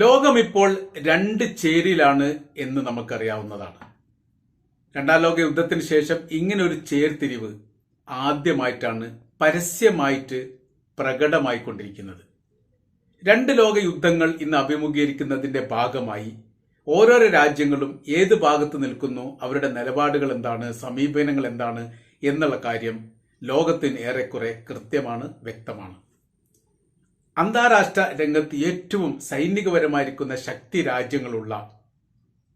ലോകം ഇപ്പോൾ രണ്ട് ചേരിയിലാണ് എന്ന് നമുക്കറിയാവുന്നതാണ്. രണ്ടാം ലോക യുദ്ധത്തിന് ശേഷം ഇങ്ങനെ ഒരു ചേർത്തിരിവ് ആദ്യമായിട്ടാണ് പരസ്യമായിട്ട് പ്രകടമായിക്കൊണ്ടിരിക്കുന്നത്. രണ്ട് ലോക യുദ്ധങ്ങൾ ഇന്ന് അഭിമുഖീകരിക്കുന്നതിന്റെ ഭാഗമായി ഓരോരോ രാജ്യങ്ങളും ഏത് ഭാഗത്ത് നിൽക്കുന്നു അവരുടെ നിലപാടുകൾ എന്താണ് സമീപനങ്ങൾ എന്താണ് എന്നുള്ള കാര്യം ലോകത്തിന് ഏറെക്കുറെ കൃത്യമാണ് വ്യക്തമാണ്. അന്താരാഷ്ട്ര രംഗത്ത് ഏറ്റവും സൈനികപരമായിരിക്കുന്ന ശക്തി രാജ്യങ്ങളുള്ള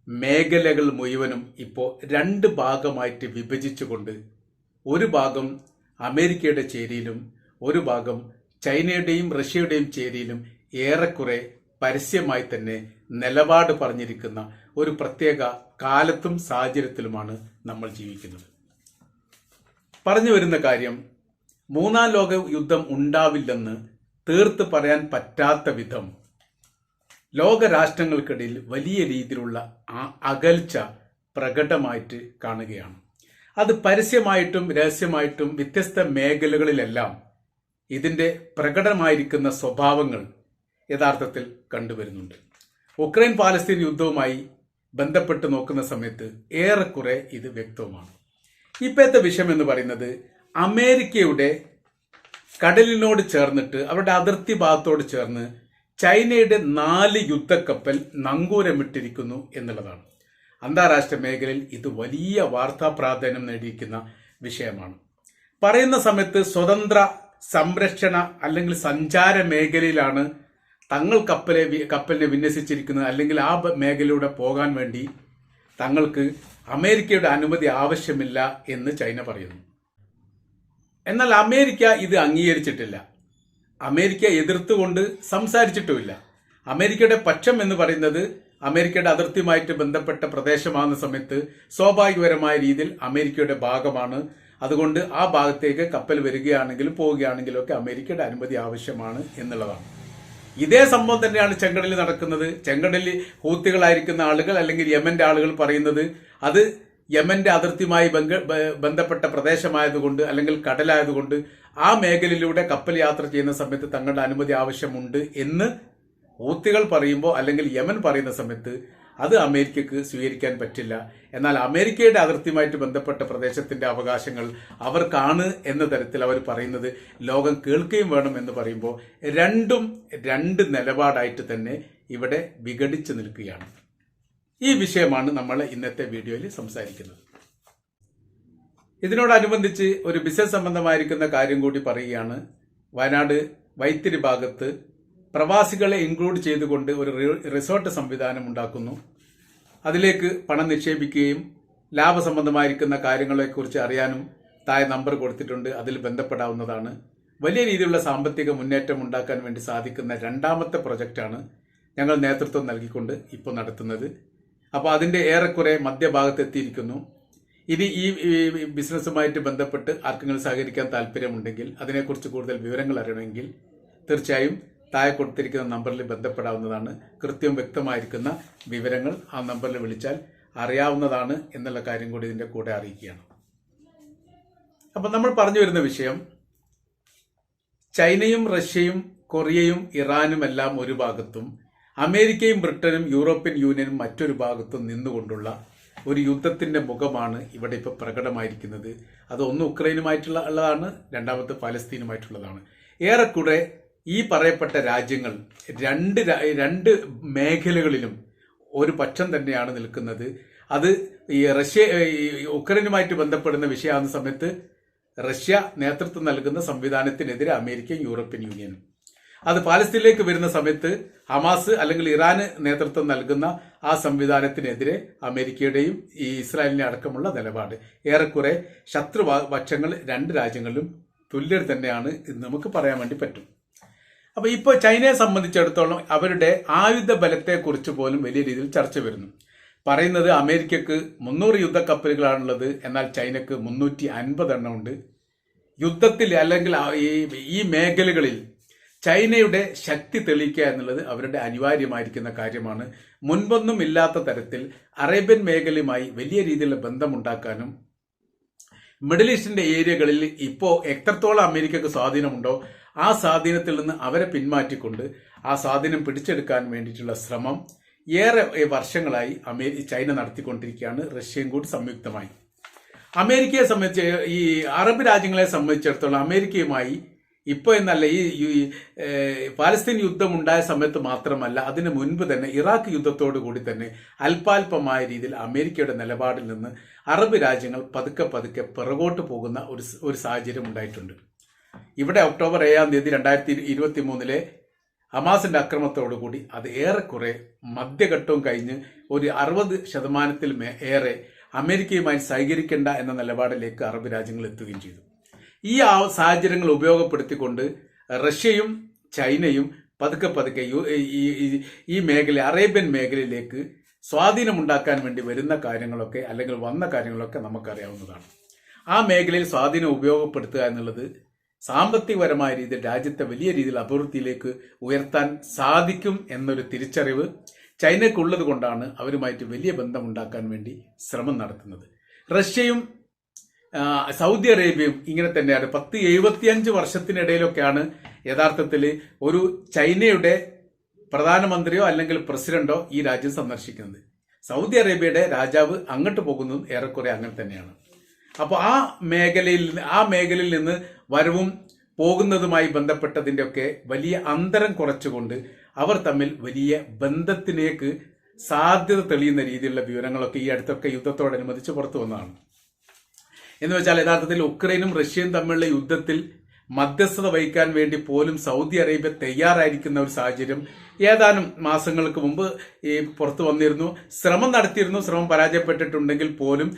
മേഖലകൾ മുഴുവനും ഇപ്പോൾ രണ്ട് ഭാഗമായിട്ട് വിഭജിച്ചുകൊണ്ട് ഒരു ഭാഗം അമേരിക്കയുടെ ചേരിയിലും ഒരു ഭാഗം ചൈനയുടെയും റഷ്യയുടെയും ചേരിയിലും ഏറെക്കുറെ പരസ്യമായി തന്നെ നിലപാട് പറഞ്ഞിരിക്കുന്ന ഒരു പ്രത്യേക കാലത്തും സാഹചര്യത്തിലുമാണ് നമ്മൾ ജീവിക്കുന്നത്. പറഞ്ഞു വരുന്ന കാര്യം മൂന്നാം ലോക യുദ്ധം ഉണ്ടാവില്ലെന്ന് തീർത്ത് പറയാൻ പറ്റാത്ത വിധം ലോകരാഷ്ട്രങ്ങൾക്കിടയിൽ വലിയ രീതിയിലുള്ള അകൽച്ച പ്രകടമായിട്ട് കാണുകയാണ്. അത് പരസ്യമായിട്ടും രഹസ്യമായിട്ടും വ്യത്യസ്ത മേഖലകളിലെല്ലാം ഇതിന്റെ പ്രകടമായിരിക്കുന്ന സ്വഭാവങ്ങൾ യഥാർത്ഥത്തിൽ കണ്ടുവരുന്നുണ്ട്. ഉക്രൈൻ പാലസ്തീൻ യുദ്ധവുമായി ബന്ധപ്പെട്ട് നോക്കുന്ന സമയത്ത് ഏറെക്കുറെ ഇത് വ്യക്തവുമാണ്. ഇപ്പോഴത്തെ വിഷയം എന്ന് പറയുന്നത് അമേരിക്കയുടെ കടലിനോട് ചേർന്നിട്ട് അവരുടെ അതിർത്തി ഭാഗത്തോട് ചേർന്ന് ചൈനയുടെ നാല് യുദ്ധക്കപ്പൽ നങ്കൂരമിട്ടിരിക്കുന്നു എന്നുള്ളതാണ്. അന്താരാഷ്ട്ര മേഖലയിൽ ഇത് വലിയ വാർത്താ പ്രാധാന്യം നേടിയിരിക്കുന്ന വിഷയമാണ്. പറയുന്ന സമയത്ത് സ്വതന്ത്ര സംരക്ഷണ അല്ലെങ്കിൽ സഞ്ചാര മേഖലയിലാണ് തങ്ങൾ കപ്പലെ കപ്പലിനെ വിന്യസിച്ചിരിക്കുന്നത്. അല്ലെങ്കിൽ ആ മേഖലയിലൂടെ പോകാൻ വേണ്ടി തങ്ങൾക്ക് അമേരിക്കയുടെ അനുമതി ആവശ്യമില്ല എന്ന് ചൈന പറയുന്നു. എന്നാൽ അമേരിക്ക ഇത് അംഗീകരിച്ചിട്ടില്ല. അമേരിക്ക എതിർത്തുകൊണ്ട് സംസാരിച്ചിട്ടുമില്ല. അമേരിക്കയുടെ പക്ഷം എന്ന് പറയുന്നത് അമേരിക്കയുടെ അതിർത്തിയുമായിട്ട് ബന്ധപ്പെട്ട പ്രദേശമാകുന്ന സമയത്ത് സ്വാഭാവികപരമായ രീതിയിൽ അമേരിക്കയുടെ ഭാഗമാണ്. അതുകൊണ്ട് ആ ഭാഗത്തേക്ക് കപ്പൽ വരികയാണെങ്കിലും പോവുകയാണെങ്കിലും ഒക്കെ അമേരിക്കയുടെ അനുമതി ആവശ്യമാണ് എന്നുള്ളതാണ്. ഇതേ സംഭവം തന്നെയാണ് ചെങ്കടലിൽ നടക്കുന്നത്. ചെങ്കടലിൽ ഹൂത്തികളായിരിക്കുന്ന ആളുകൾ അല്ലെങ്കിൽ യമന്റെ ആളുകൾ പറയുന്നത് അത് യമന്റെ അതിർത്തിയുമായി ബന്ധപ്പെട്ട പ്രദേശമായതുകൊണ്ട് അല്ലെങ്കിൽ കടലായതുകൊണ്ട് ആ മേഖലയിലൂടെ കപ്പൽ യാത്ര ചെയ്യുന്ന സമയത്ത് തങ്ങളുടെ അനുമതി ആവശ്യമുണ്ട് എന്ന് ഹൂത്തികൾ പറയുമ്പോൾ അല്ലെങ്കിൽ യമൻ പറയുന്ന സമയത്ത് അത് അമേരിക്കക്ക് സ്വീകരിക്കാൻ പറ്റില്ല. എന്നാൽ അമേരിക്കയുടെ അതിർത്തിയുമായിട്ട് ബന്ധപ്പെട്ട പ്രദേശത്തിന്റെ അവകാശങ്ങൾ അവർക്കാണ് എന്ന തരത്തിൽ അവർ പറയുന്നത്. ലോകം കേൾക്കുകയും വേണം എന്ന് പറയുമ്പോൾ രണ്ടും രണ്ട് നിലപാടായിട്ട് തന്നെ ഇവിടെ വിഘടിച്ചു നിൽക്കുകയാണ്. ഈ വിഷയമാണ് നമ്മൾ ഇന്നത്തെ വീഡിയോയിൽ സംസാരിക്കുന്നത്. ഇതിനോടനുബന്ധിച്ച് ഒരു ബിസിനസ് സംബന്ധമായിരിക്കുന്ന കാര്യം കൂടി പറയുകയാണ്. വയനാട് വൈത്തിരി ഭാഗത്ത് പ്രവാസികളെ ഇൻക്ലൂഡ് ചെയ്തുകൊണ്ട് ഒരു റിസോർട്ട് സംവിധാനം ഉണ്ടാക്കുന്നു. അതിലേക്ക് പണം നിക്ഷേപിക്കുകയും ലാഭസംബന്ധമായിരിക്കുന്ന കാര്യങ്ങളെക്കുറിച്ച് അറിയാനും താഴെ നമ്പർ കൊടുത്തിട്ടുണ്ട്. അതിൽ ബന്ധപ്പെടാവുന്നതാണ്. വലിയ രീതിയിലുള്ള സാമ്പത്തിക മുന്നേറ്റം ഉണ്ടാക്കാൻ വേണ്ടി സാധിക്കുന്ന രണ്ടാമത്തെ പ്രൊജക്റ്റാണ് ഞങ്ങൾ നേതൃത്വം നൽകിക്കൊണ്ട് ഇപ്പോൾ നടത്തുന്നത്. അപ്പോൾ അതിന്റെ ഏറെക്കുറെ മധ്യഭാഗത്ത് എത്തിയിരിക്കുന്നു ഇനി ഈ ബിസിനസ്സുമായിട്ട് ബന്ധപ്പെട്ട് ആർക്കെങ്കിലും സഹകരിക്കാൻ താല്പര്യമുണ്ടെങ്കിൽ അതിനെക്കുറിച്ച് കൂടുതൽ വിവരങ്ങൾ അറിയണമെങ്കിൽ തീർച്ചയായും താഴെ കൊടുത്തിരിക്കുന്ന നമ്പറിൽ ബന്ധപ്പെടാവുന്നതാണ്. കൃത്യം വ്യക്തമായിരിക്കുന്ന വിവരങ്ങൾ ആ നമ്പറിൽ വിളിച്ചാൽ അറിയാവുന്നതാണ് എന്നുള്ള കാര്യം കൂടി ഇതിന്റെ കൂടെ അറിയിക്കുകയാണ്. അപ്പം നമ്മൾ പറഞ്ഞു വരുന്ന വിഷയം ചൈനയും റഷ്യയും കൊറിയയും ഇറാനും എല്ലാം ഒരു ഭാഗത്തും അമേരിക്കയും ബ്രിട്ടനും യൂറോപ്യൻ യൂണിയനും മറ്റൊരു ഭാഗത്തും നിന്നുകൊണ്ടുള്ള ഒരു യുദ്ധത്തിന്റെ മുഖമാണ് ഇവിടെ ഇപ്പോൾ പ്രകടമായിരിക്കുന്നത്. അത് ഒന്ന് ഉക്രൈനുമായിട്ടുള്ള ഉള്ളതാണ് രണ്ടാമത്തെ പലസ്തീനുമായിട്ടുള്ളതാണ് ഏറെക്കുറെ ഈ പറയപ്പെട്ട രാജ്യങ്ങൾ രണ്ട് രണ്ട് മേഖലകളിലും ഒരു പക്ഷം തന്നെയാണ് നിൽക്കുന്നത്. അത് ഈ റഷ്യ ഉക്രൈനുമായിട്ട് ബന്ധപ്പെടുന്ന വിഷയമാകുന്ന സമയത്ത് റഷ്യ നേതൃത്വം നൽകുന്ന സംവിധാനത്തിനെതിരെ അമേരിക്കയും യൂറോപ്യൻ യൂണിയനും. അത് പാലസ്തീനിലേക്ക് വരുന്ന സമയത്ത് ഹമാസ് അല്ലെങ്കിൽ ഇറാന് നേതൃത്വം നൽകുന്ന ആ സംവിധാനത്തിനെതിരെ അമേരിക്കയുടെയും ഈ ഇസ്രായേലിനെ അടക്കമുള്ള നിലപാട്. ഏറെക്കുറെ ശത്രുപക്ഷങ്ങൾ രണ്ട് രാജ്യങ്ങളിലും തുല്യർ തന്നെയാണ് എന്ന് നമുക്ക് പറയാൻ വേണ്ടി പറ്റും. അപ്പോൾ ഇപ്പോൾ ചൈനയെ സംബന്ധിച്ചിടത്തോളം അവരുടെ ആയുധ ബലത്തെക്കുറിച്ച് പോലും വലിയ രീതിയിൽ ചർച്ച വരുന്നു. പറയുന്നത് അമേരിക്കക്ക് മുന്നൂറ് യുദ്ധക്കപ്പലുകളാണുള്ളത്. എന്നാൽ ചൈനക്ക് മുന്നൂറ്റി അൻപത് എണ്ണം ഉണ്ട് യുദ്ധത്തിൽ അല്ലെങ്കിൽ ഈ ഈ മേഖലകളിൽ ചൈനയുടെ ശക്തി തെളിയിക്കുക എന്നുള്ളത് അവരുടെ അനിവാര്യമായിരിക്കുന്ന കാര്യമാണ്. മുൻപൊന്നും ഇല്ലാത്ത തരത്തിൽ അറേബ്യൻ മേഖലയുമായി വലിയ രീതിയിലുള്ള ബന്ധമുണ്ടാക്കാനും മിഡിൽ ഈസ്റ്റിന്റെ ഏരിയകളിൽ ഇപ്പോൾ എത്രത്തോളം അമേരിക്കക്ക് സ്വാധീനമുണ്ടോ ആ സ്വാധീനത്തിൽ നിന്ന് അവരെ പിന്മാറ്റിക്കൊണ്ട് ആ സ്വാധീനം പിടിച്ചെടുക്കാൻ വേണ്ടിയിട്ടുള്ള ശ്രമം ഏറെ വർഷങ്ങളായി അമേരി ചൈന നടത്തിക്കൊണ്ടിരിക്കുകയാണ്. റഷ്യയും കൂടി സംയുക്തമായി. അമേരിക്കയെ സംബന്ധിച്ച് ഈ അറബ് രാജ്യങ്ങളെ സംബന്ധിച്ചിടത്തോളം അമേരിക്കയുമായി ഇപ്പോൾ എന്നല്ല ഈ പാലസ്തീൻ യുദ്ധം ഉണ്ടായ സമയത്ത് മാത്രമല്ല അതിനു മുൻപ് തന്നെ ഇറാഖ് യുദ്ധത്തോടു കൂടി തന്നെ അല്പാൽപമായ രീതിയിൽ അമേരിക്കയുടെ നിലപാടിൽ നിന്ന് അറബ് രാജ്യങ്ങൾ പതുക്കെ പതുക്കെ പിറകോട്ട് പോകുന്ന ഒരു ഒരു സാഹചര്യം ഉണ്ടായിട്ടുണ്ട്. ഇവിടെ ഒക്ടോബർ ഏഴാം തീയതി രണ്ടായിരത്തി ഇരുപത്തി മൂന്നിലെ ഹമാസിന്റെ അക്രമത്തോടുകൂടി അത് ഏറെക്കുറെ മധ്യഘട്ടവും കഴിഞ്ഞ് ഒരു അറുപത് ശതമാനത്തിൽ ഏറെ അമേരിക്കയുമായി സഹകരിക്കേണ്ട എന്ന നിലപാടിലേക്ക് അറബ് രാജ്യങ്ങൾ എത്തുകയും ചെയ്തു. ഈ സാഹചര്യങ്ങൾ ഉപയോഗപ്പെടുത്തിക്കൊണ്ട് റഷ്യയും ചൈനയും പതുക്കെ പതുക്കെ ഈ- മേഖല അറേബ്യൻ മേഖലയിലേക്ക് സ്വാധീനമുണ്ടാക്കാൻ വേണ്ടി വരുന്ന കാര്യങ്ങളൊക്കെ അല്ലെങ്കിൽ വന്ന കാര്യങ്ങളൊക്കെ നമുക്കറിയാവുന്നതാണ്. ആ മേഖലയിൽ സ്വാധീനം ഉപയോഗപ്പെടുത്തുക എന്നുള്ളത് സാമ്പത്തികപരമായ രീതിയിൽ രാജ്യത്തെ വലിയ രീതിയിൽ അഭിവൃദ്ധിയിലേക്ക് ഉയർത്താൻ സാധിക്കും എന്നൊരു തിരിച്ചറിവ് ചൈനയ്ക്കുള്ളത് കൊണ്ടാണ് അവരുമായിട്ട് വലിയ ബന്ധമുണ്ടാക്കാൻ വേണ്ടി ശ്രമം നടത്തുന്നത്. റഷ്യയും സൗദി അറേബ്യയും ഇങ്ങനെ തന്നെയാണ്. പത്ത് എഴുപത്തിയഞ്ച് വർഷത്തിനിടയിലൊക്കെയാണ് യഥാർത്ഥത്തിൽ ഒരു ചൈനയുടെ പ്രധാനമന്ത്രിയോ അല്ലെങ്കിൽ പ്രസിഡന്റോ ഈ രാജ്യം സന്ദർശിക്കുന്നത്. സൗദി അറേബ്യയുടെ രാജാവ് അങ്ങോട്ട് പോകുന്നതും ഏറെക്കുറെ അങ്ങനെ തന്നെയാണ്. അപ്പോൾ ആ മേഖലയിൽ ആ മേഖലയിൽ നിന്ന് വരവും പോകുന്നതുമായി ബന്ധപ്പെട്ടതിന്റെയൊക്കെ വലിയ അന്തരം കുറച്ചുകൊണ്ട് അവർ തമ്മിൽ വലിയ ബന്ധത്തിലേക്ക് സാധ്യത തെളിയുന്ന രീതിയിലുള്ള വിവരങ്ങളൊക്കെ ഈ അടുത്തൊക്കെ യുദ്ധത്തോടനുബന്ധിച്ച് പുറത്തു വന്നതാണ്. എന്ന് വെച്ചാൽ യഥാർത്ഥത്തിൽ ഉക്രൈനും റഷ്യയും തമ്മിലുള്ള യുദ്ധത്തിൽ മധ്യസ്ഥത വഹിക്കാൻ വേണ്ടി പോലും സൗദി അറേബ്യ തയ്യാറായിരിക്കുന്ന ഒരു സാഹചര്യം ഏതാനും മാസങ്ങൾക്ക് മുമ്പ് ഈ പുറത്തു വന്നിരുന്നു. ശ്രമം നടത്തിയിരുന്നു. ശ്രമം പരാജയപ്പെട്ടിട്ടുണ്ടെങ്കിൽ പോലും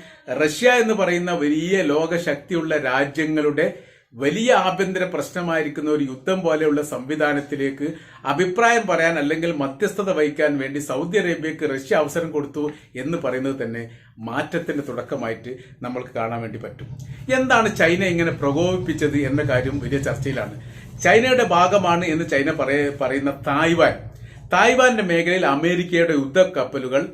റഷ്യ എന്ന് പറയുന്ന വലിയ ലോകശക്തിയുള്ള രാജ്യങ്ങളുടെ വലിയ ആഭ്യന്തര പ്രശ്നമായിരിക്കുന്ന ഒരു യുദ്ധം പോലെയുള്ള സംവിധാനത്തിലേക്ക് അഭിപ്രായം പറയാൻ അല്ലെങ്കിൽ മധ്യസ്ഥത വഹിക്കാൻ വേണ്ടി സൗദി അറേബ്യക്ക് റഷ്യ അവസരം കൊടുത്തു എന്ന് പറയുന്നത് തന്നെ മാറ്റത്തിന്റെ തുടക്കമായിട്ട് നമ്മൾക്ക് കാണാൻ വേണ്ടി പറ്റും. എന്താണ് ചൈന ഇങ്ങനെ പ്രകോപിപ്പിച്ചത് എന്ന കാര്യം വലിയ ചർച്ചയിലാണ്. ചൈനയുടെ ഭാഗമാണ് എന്ന് ചൈന പറയുന്ന തായ്വാൻ. തായ്വാന്റെ മേഖലയിൽ അമേരിക്കയുടെ യുദ്ധക്കപ്പലുകൾ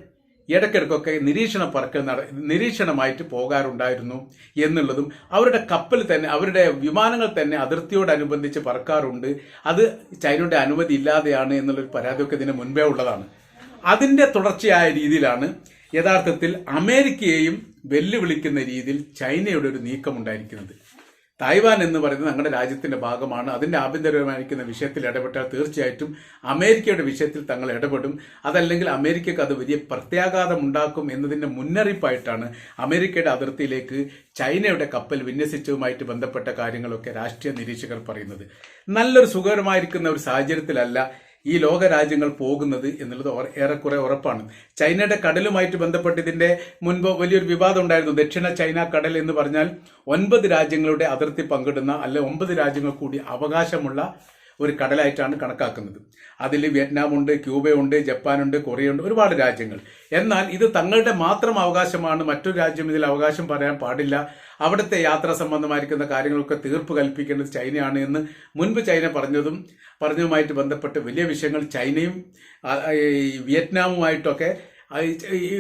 ഇടയ്ക്കിടയ്ക്കൊക്കെ നിരീക്ഷണ പറക്കൽ നട നിരീക്ഷണമായിട്ട് പോകാറുണ്ടായിരുന്നു എന്നുള്ളതും അവരുടെ കപ്പൽ തന്നെ അവരുടെ വിമാനങ്ങൾ തന്നെ അതിർത്തിയോടനുബന്ധിച്ച് പറക്കാറുണ്ട്. അത് ചൈനയുടെ അനുമതി ഇല്ലാതെയാണ് എന്നുള്ളൊരു പരാതിയൊക്കെ ഇതിന് മുൻപേ ഉള്ളതാണ്. അതിന്റെ തുടർച്ചയായ രീതിയിലാണ് യഥാർത്ഥത്തിൽ അമേരിക്കയെയും വെല്ലുവിളിക്കുന്ന രീതിയിൽ ചൈനയുടെ ഒരു നീക്കമുണ്ടായിരിക്കുന്നത്. തായ്വാൻ എന്ന് പറയുന്നത് ഞങ്ങളുടെ രാജ്യത്തിന്റെ ഭാഗമാണ്. അതിന്റെ ആഭ്യന്തരമായിരിക്കുന്ന വിഷയത്തിൽ ഇടപെട്ടാൽ തീർച്ചയായിട്ടും അമേരിക്കയുടെ വിഷയത്തിൽ തങ്ങൾ ഇടപെടും. അതല്ലെങ്കിൽ അമേരിക്കക്ക് അത് വലിയ പ്രത്യാഘാതം ഉണ്ടാക്കും എന്നതിന്റെ മുന്നറിയിപ്പായിട്ടാണ് അമേരിക്കയുടെ അതിർത്തിയിലേക്ക് ചൈനയുടെ കപ്പൽ വിന്യസിച്ചതുമായിട്ട് ബന്ധപ്പെട്ട കാര്യങ്ങളൊക്കെ രാഷ്ട്രീയ നിരീക്ഷകർ പറയുന്നത്. നല്ലൊരു സുഖകരമായിരിക്കുന്ന ഒരു സാഹചര്യത്തിലല്ല ഈ ലോക രാജ്യങ്ങൾ പോകുന്നത് എന്നുള്ളത് ഏറെക്കുറെ ഉറപ്പാണ്. ചൈനയുടെ കടലുമായിട്ട് ബന്ധപ്പെട്ട് ഇതിന്റെ മുൻപ് വലിയൊരു വിവാദം ഉണ്ടായിരുന്നു. ദക്ഷിണ ചൈന കടൽ എന്ന് പറഞ്ഞാൽ ഒൻപത് രാജ്യങ്ങളുടെ അതിർത്തി പങ്കിടുന്ന അല്ലെ ഒമ്പത് രാജ്യങ്ങൾ കൂടി അവകാശമുള്ള ഒരു കടലായിട്ടാണ് കണക്കാക്കുന്നത്. അതിൽ വിയറ്റ്നാമുണ്ട് ക്യൂബയുണ്ട് ജപ്പാനുണ്ട് കൊറിയയുണ്ട് ഒരുപാട് രാജ്യങ്ങൾ. എന്നാൽ ഇത് തങ്ങളുടെ മാത്രം അവകാശമാണ്. മറ്റൊരു രാജ്യം ഇതിൽ അവകാശം പറയാൻ പാടില്ല. അവിടുത്തെ യാത്രാ സംബന്ധമായിരിക്കുന്ന കാര്യങ്ങളൊക്കെ തീർപ്പ് കൽപ്പിക്കേണ്ടത് ചൈനയാണ് എന്ന് മുൻപ് ചൈന പറഞ്ഞതും പറഞ്ഞതുമായിട്ട് ബന്ധപ്പെട്ട് വലിയ വിഷയങ്ങൾ ചൈനയും വിയറ്റ്നാമുമായിട്ടൊക്കെ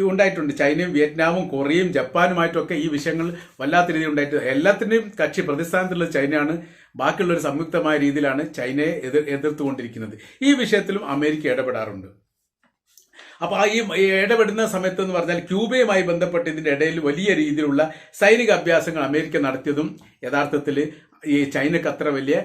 ഉണ്ടായിട്ടുണ്ട്. ചൈനയും വിയറ്റ്നാമും കൊറിയയും ജപ്പാനുമായിട്ടൊക്കെ ഈ വിഷയങ്ങൾ വല്ലാത്ത രീതിയിൽ ഉണ്ടായിട്ട് എല്ലാത്തിന്റെയും കക്ഷി പ്രതിസ്ഥാനത്തുള്ള ചൈനയാണ്. ബാക്കിയുള്ളൊരു സംയുക്തമായ രീതിയിലാണ് ചൈനയെ എതിർ എതിർത്തുകൊണ്ടിരിക്കുന്നത്. ഈ വിഷയത്തിലും അമേരിക്ക ഇടപെടാറുണ്ട്. അപ്പൊ ആ ഈ ഇടപെടുന്ന സമയത്ത് എന്ന് പറഞ്ഞാൽ ക്യൂബയുമായി ബന്ധപ്പെട്ട് ഇതിന്റെ ഇടയിൽ വലിയ രീതിയിലുള്ള സൈനിക അഭ്യാസങ്ങൾ അമേരിക്ക നടത്തിയതും യഥാർത്ഥത്തിൽ ഈ ചൈനക്ക് അത്ര വലിയ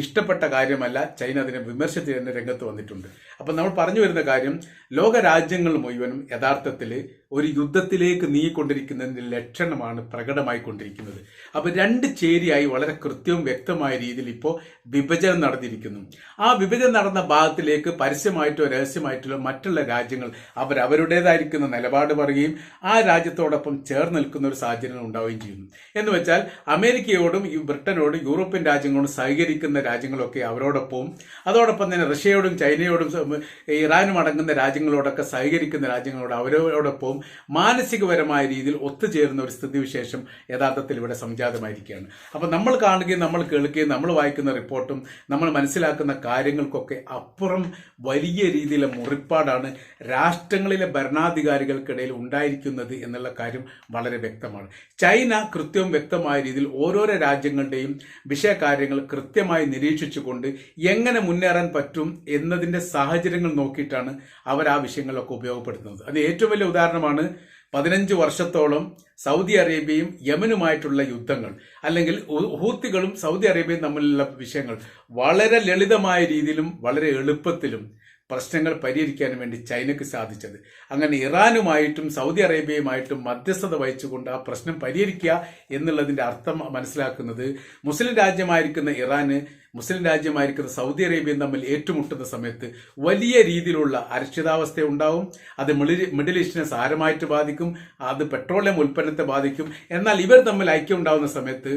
ഇഷ്ടപ്പെട്ട കാര്യമല്ല. ചൈന അതിനെ വിമർശിച്ച് തന്നെ രംഗത്ത് വന്നിട്ടുണ്ട്. അപ്പം നമ്മൾ പറഞ്ഞു വരുന്ന കാര്യം ലോക രാജ്യങ്ങൾ മുഴുവനും യഥാർത്ഥത്തിൽ ഒരു യുദ്ധത്തിലേക്ക് നീങ്ങിക്കൊണ്ടിരിക്കുന്നതിന്റെ ലക്ഷണമാണ് പ്രകടമായി കൊണ്ടിരിക്കുന്നത്. അപ്പൊ രണ്ട് ചേരിയായി വളരെ കൃത്യവും വ്യക്തമായ രീതിയിൽ ഇപ്പോൾ വിഭജനം നടന്നിരിക്കുന്നു. ആ വിഭജനം നടന്ന ഭാഗത്തിലേക്ക് പരസ്യമായിട്ടോ രഹസ്യമായിട്ടോ മറ്റുള്ള രാജ്യങ്ങൾ അവരവരുടേതായിരിക്കുന്ന നിലപാട് പറയുകയും ആ രാജ്യത്തോടൊപ്പം ചേർന്ന് നിൽക്കുന്ന ഒരു സാഹചര്യം ഉണ്ടാവുകയും ചെയ്യുന്നു. എന്ന് വെച്ചാൽ അമേരിക്കയോടും ഈ ബ്രിട്ടനോടും യൂറോപ്യൻ രാജ്യങ്ങളോടും സഹകരിക്കുന്ന രാജ്യങ്ങളൊക്കെ അവരോടൊപ്പവും അതോടൊപ്പം തന്നെ റഷ്യയോടും ചൈനയോടും ഇറാനും അടങ്ങുന്ന രാജ്യങ്ങളോടൊക്കെ സഹകരിക്കുന്ന രാജ്യങ്ങളോട് അവരോടൊപ്പം മാനസികപരമായ രീതിയിൽ ഒത്തുചേരുന്ന ഒരു സ്ഥിതിവിശേഷം യഥാർത്ഥത്തിൽ ഇവിടെ സംജാതമായിരിക്കുകയാണ്. അപ്പോൾ നമ്മൾ കാണുകയും നമ്മൾ കേൾക്കുകയും നമ്മൾ വായിക്കുന്ന റിപ്പോർട്ടും നമ്മൾ മനസ്സിലാക്കുന്ന കാര്യങ്ങൾക്കൊക്കെ അപ്പുറം വലിയ രീതിയിലെ മുറിപ്പാടാണ് രാഷ്ട്രങ്ങളിലെ ഭരണാധികാരികൾക്കിടയിൽ ഉണ്ടായിരിക്കുന്നത് എന്നുള്ള കാര്യം വളരെ വ്യക്തമാണ്. ചൈന കൃത്യവും വ്യക്തമായ രീതിയിൽ ഓരോരോ രാജ്യങ്ങളുടെയും വിഷയകാര്യങ്ങൾ കൃത്യമായി നിരീക്ഷിച്ചുകൊണ്ട് എങ്ങനെ മുന്നേറാൻ പറ്റും എന്നതിന്റെ സാഹചര്യങ്ങൾ നോക്കിയിട്ടാണ് അവർ ആ വിഷയങ്ങളൊക്കെ ഉപയോഗപ്പെടുത്തുന്നത്. അത് ഏറ്റവും വലിയ ഉദാഹരണമാണ് പതിനഞ്ച് വർഷത്തോളം സൗദി അറേബ്യയും യമനുമായിട്ടുള്ള യുദ്ധങ്ങൾ അല്ലെങ്കിൽ ഹൂത്തികളും സൗദി അറേബ്യയും തമ്മിലുള്ള വിഷയങ്ങൾ വളരെ ലളിതമായ രീതിയിലും വളരെ എളുപ്പത്തിലും പ്രശ്നങ്ങൾ പരിഹരിക്കാൻ വേണ്ടി ചൈനയ്ക്ക് സാധിച്ചത്. അങ്ങനെ ഇറാനുമായിട്ടും സൗദി അറേബ്യയുമായിട്ടും മധ്യസ്ഥത വഹിച്ചുകൊണ്ട് ആ പ്രശ്നം പരിഹരിക്കുക എന്നുള്ളതിന്റെ അർത്ഥം മനസ്സിലാക്കുന്നത് മുസ്ലിം രാജ്യമായിരിക്കുന്ന ഇറാന് മുസ്ലിം രാജ്യമായിരിക്കുന്ന സൗദി അറേബ്യയും തമ്മിൽ ഏറ്റുമുട്ടുന്ന സമയത്ത് വലിയ രീതിയിലുള്ള അരക്ഷിതാവസ്ഥ ഉണ്ടാവും. അത് മിഡിൽ ഈസ്റ്റിനെ സാരമായിട്ട് ബാധിക്കും. അത് പെട്രോളിയം ഉൽപ്പന്നത്തെ ബാധിക്കും. എന്നാൽ ഇവർ തമ്മിൽ ഐക്യം ഉണ്ടാവുന്ന സമയത്ത്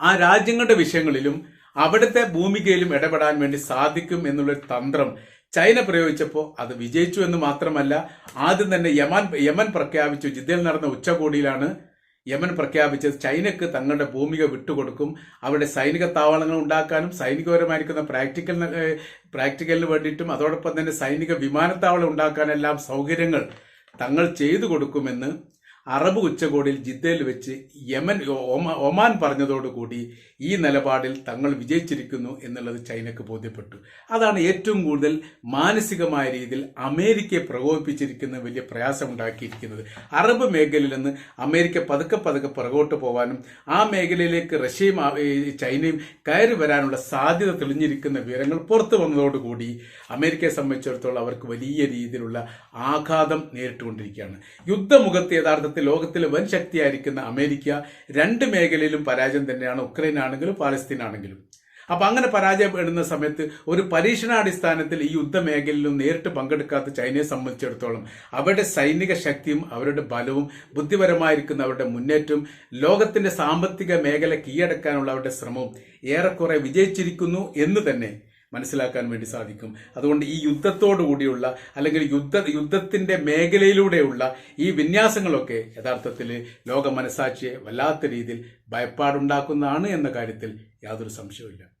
ആ രാജ്യങ്ങളുടെ വിഷയങ്ങളിലും അവിടുത്തെ ഭൂമികയിലും ഇടപെടാൻ വേണ്ടി സാധിക്കും എന്നുള്ളൊരു തന്ത്രം ചൈന പ്രയോഗിച്ചപ്പോൾ അത് വിജയിച്ചു എന്ന് മാത്രമല്ല ആദ്യം തന്നെ യമൻ യമൻ പ്രഖ്യാപിച്ചു. ജിദ്ദയിൽ നടന്ന ഉച്ചകോടിയിലാണ് യമൻ പ്രഖ്യാപിച്ചത് ചൈനക്ക് തങ്ങളുടെ ഭൂമിക വിട്ടുകൊടുക്കും. അവരുടെ സൈനിക താവളങ്ങൾ ഉണ്ടാക്കാനും സൈനികപരമായിരിക്കുന്ന പ്രാക്ടിക്കൽ പ്രാക്ടിക്കലിന് വേണ്ടിയിട്ടും അതോടൊപ്പം തന്നെ സൈനിക വിമാനത്താവളം ഉണ്ടാക്കാനെല്ലാം സൗകര്യങ്ങൾ തങ്ങൾ ചെയ്തു കൊടുക്കുമെന്ന് അറബ് ഉച്ചകോടിയിൽ ജിദ്ദയിൽ വെച്ച് യമൻ ഒമ- ഒമാൻ പറഞ്ഞതോടുകൂടി ഈ നിലപാടിൽ തങ്ങൾ വിജയിച്ചിരിക്കുന്നു എന്നുള്ളത് ചൈനക്ക് ബോധ്യപ്പെട്ടു. അതാണ് ഏറ്റവും കൂടുതൽ മാനസികമായ രീതിയിൽ അമേരിക്കയെ പ്രകോപിപ്പിച്ചിരിക്കുന്ന വലിയ പ്രയാസം ഉണ്ടാക്കിയിരിക്കുന്നത് അറബ് മേഖലയിൽ നിന്ന് അമേരിക്ക പതുക്കെ പതുക്കെ പുറകോട്ട് പോകാനും ആ മേഖലയിലേക്ക് റഷ്യയും ചൈനയും കയറി വരാനുള്ള സാധ്യത തെളിഞ്ഞിരിക്കുന്ന വിവരങ്ങൾ പുറത്തു വന്നതോടുകൂടി അമേരിക്കയെ സംബന്ധിച്ചിടത്തോളം അവർക്ക് വലിയ രീതിയിലുള്ള ആഘാതം നേരിട്ടുകൊണ്ടിരിക്കുകയാണ്. യുദ്ധമുഖത്ത് യഥാർത്ഥത്തിൽ ലോകത്തിലെ വൻ ശക്തിയായിരിക്കുന്ന അമേരിക്ക രണ്ട് മേഖലയിലും പരാജയം തന്നെയാണ്. ഉക്രൈൻ ആണെങ്കിലും പാലസ്തീൻ ആണെങ്കിലും അപ്പൊ അങ്ങനെ പരാജയപ്പെടുന്ന സമയത്ത് ഒരു പരീക്ഷണാടിസ്ഥാനത്തിൽ ഈ യുദ്ധമേഖലയിലും നേരിട്ട് പങ്കെടുക്കാത്ത ചൈനയെ സംബന്ധിച്ചിടത്തോളം അവരുടെ സൈനിക ശക്തിയും അവരുടെ ബലവും ബുദ്ധിപരമായിരിക്കുന്ന അവരുടെ മുന്നേറ്റവും ലോകത്തിന്റെ സാമ്പത്തിക മേഖല കീഴടക്കാനുള്ള അവരുടെ ശ്രമവും ഏറെക്കുറെ വിജയിച്ചിരിക്കുന്നു എന്ന് തന്നെ മനസ്സിലാക്കാൻ വേണ്ടി സാധിക്കും. അതുകൊണ്ട് ഈ യുദ്ധത്തോടു കൂടിയുള്ള അല്ലെങ്കിൽ യുദ്ധ യുദ്ധത്തിന്റെ മേഖലയിലൂടെയുള്ള ഈ വിന്യാസങ്ങളൊക്കെ യഥാർത്ഥത്തിൽ ലോക മനസാക്ഷിയെ വല്ലാത്ത രീതിയിൽ ഭയപ്പാടുണ്ടാക്കുന്നതാണ് എന്ന കാര്യത്തിൽ യാതൊരു സംശയവുമില്ല.